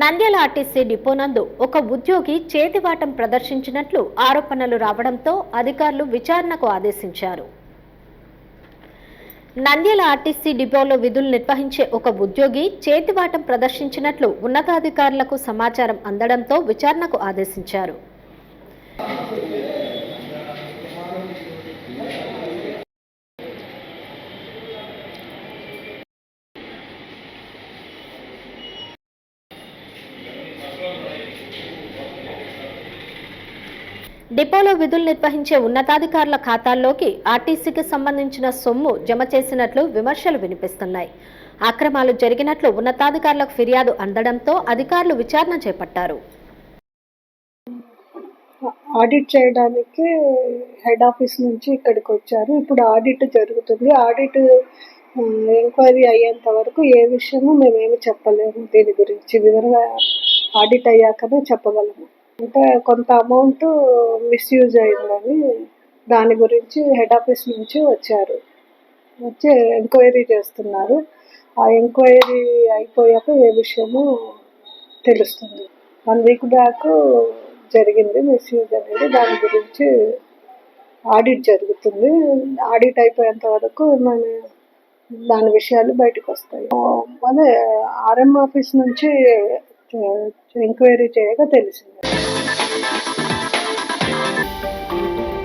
Nandyal RTC depot నందు ఒక ఉద్యోగి చేతివాటం ప్రదర్శించినట్లు ఆరోపణలు రావడంతో అధికారులు విచారణకు ఆదేశించారు. నంద్యాల ఆర్టీసీ డిపోలో విధులు నిర్వహించే ఒక ఉద్యోగి చేతివాటం ప్రదర్శించినట్లు ఉన్నతాధికారులకు సమాచారం అందడంతో విచారణకు ఆదేశించారు. డిపోలో విధులు నిర్వహించే ఉన్నతాధికారుల ఖాతాల్లోకి ఆర్టీసీకి సంబంధించిన సొమ్ము జమ చేసినట్లు విమర్శలు వినిపిస్తున్నాయి. అక్రమాలు జరిగినట్లు ఉన్నతాధికారులకు ఫిర్యాదు అందడంతో అధికారులు విచారణ చేపట్టారు. ఆడిట్ చేయడానికి హెడ్ ఆఫీస్ నుంచి ఇక్కడికి వచ్చారు. ఇప్పుడు ఆడిట్ జరుగుతుంది. ఆడిట్ ఎంక్వైరీ అయ్యేంత వరకు ఏ విషయము మేమేమి చెప్పలేము. దీని గురించి వివరంగా ఆడిట్ అయ్యాకనే చెప్పగలము. అంటే కొంత అమౌంట్ మిస్యూజ్ అయిందని దాని గురించి హెడ్ ఆఫీస్ నుంచి వచ్చారు. వచ్చి ఎంక్వైరీ చేస్తున్నారు. ఆ ఎంక్వైరీ అయిపోయాక ఏ విషయము తెలుస్తుంది. వన్ వీక్ బ్యాక్ జరిగింది మిస్యూజ్ అనేది. దాని గురించి ఆడిట్ జరుగుతుంది. ఆడిట్ అయిపోయేంత వరకు మన దాని విషయాలు బయటకు వస్తాయి. అదే ఆర్ఎం ఆఫీస్ నుంచి ఎంక్వైరీ చేయగా తెలిసింది.